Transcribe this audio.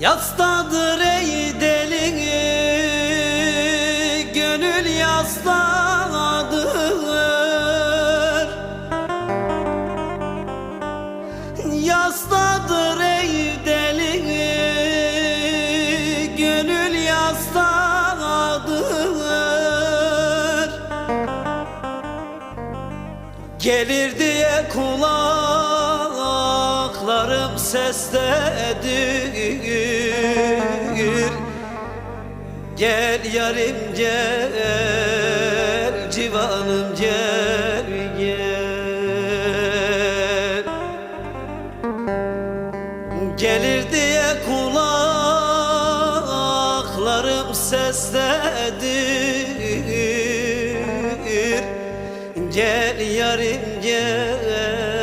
Yastadır ey deli Gönül yastadır Yastadır ey deli Gönül yastadır Gelir diye Anam sesledir Gel yarim gel Civanım gel gel. Gelir diye kulaklarım sesledir. Gel yarim gel.